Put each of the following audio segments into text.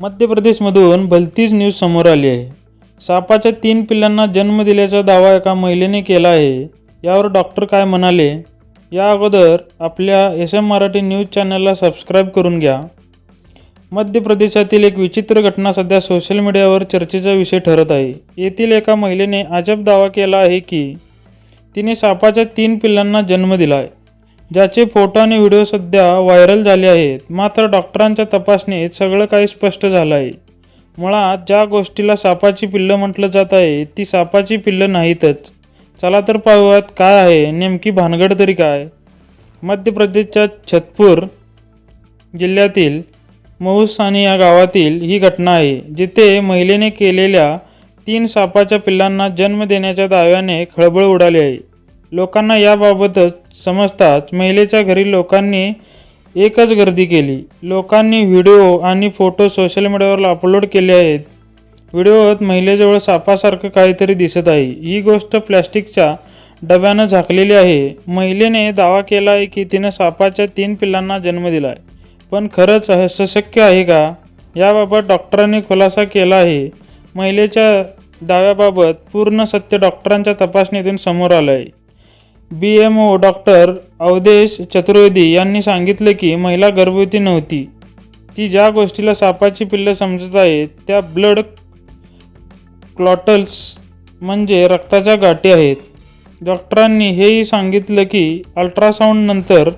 मध्य प्रदेशमधून भलतीच न्यूज समोर आली आहे. सापाच्या तीन पिल्लांना जन्म दिल्याचा दावा एका महिलेने केला आहे. यावर डॉक्टर काय म्हणाले? या अगोदर आपल्या एस एम मराठी न्यूज चॅनलला सबस्क्राईब करून घ्या. मध्य प्रदेशातील एक विचित्र घटना सध्या सोशल मीडियावर चर्चेचा विषय ठरत आहे. येथील एका महिलेने अजब दावा केला आहे की तिने सापाच्या तीन पिल्लांना जन्म दिला आहे. ज्याचे फोटो आणि व्हिडिओ सध्या व्हायरल झाले आहेत. मात्र डॉक्टरांच्या तपासणीत सगळं काही स्पष्ट झालं आहे. मुळात ज्या गोष्टीला सापाची पिल्लं म्हटलं जात आहे ती सापाची पिल्लं नाहीतच. चला तर पाहूयात काय आहे नेमकी भानगड तरी काय? मध्य प्रदेशच्या छतपूर जिल्ह्यातील मऊसानी या गावातील ही घटना आहे जिथे महिलेने केलेल्या तीन सापाच्या पिल्लांना जन्म देण्याच्या दाव्याने खळबळ उडाली आहे. लोकांना याबाबतच समजताच महिलेच्या घरी लोकांनी एकच गर्दी केली. लोकांनी व्हिडिओ आणि फोटो सोशल मीडियावर अपलोड केले आहेत. व्हिडिओत महिलेजवळ सापासारखं काहीतरी दिसत आहे. ही गोष्ट प्लॅस्टिकच्या डब्यानं झाकलेली आहे. महिलेने दावा केला आहे की तिनं सापाच्या तीन पिल्लांना जन्म दिला आहे पण खरंच असं शक्य आहे का? याबाबत डॉक्टरांनी खुलासा केला आहे. महिलेच्या दाव्याबाबत पूर्ण सत्य डॉक्टरांच्या तपासणीतून समोर आलं आहे B M O doctor Awadhesh Chaturvedi यांनी सांगितले की महिला गर्भवती नव्हती. ती ज्या गोष्टीला सापाची पिल्लं समजत आहेत त्या ब्लड क्लॉटल्स म्हणजे रक्ताच्या गाठी आहेत. डॉक्टरांनी हेही सांगितलं की अल्ट्रासाऊंडनंतर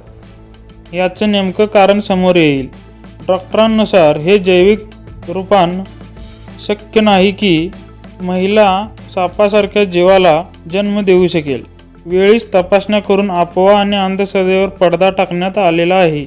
याचं नेमकं कारण समोर येईल. डॉक्टरांनुसार हे जैविक रूपान शक्य नाही की महिला सापासारख्या जीवाला जन्म देऊ शकेल. वेळीच तपासण्या करून अफवा आणि अंधश्रद्धेवर पडदा टाकण्यात आलेला आहे.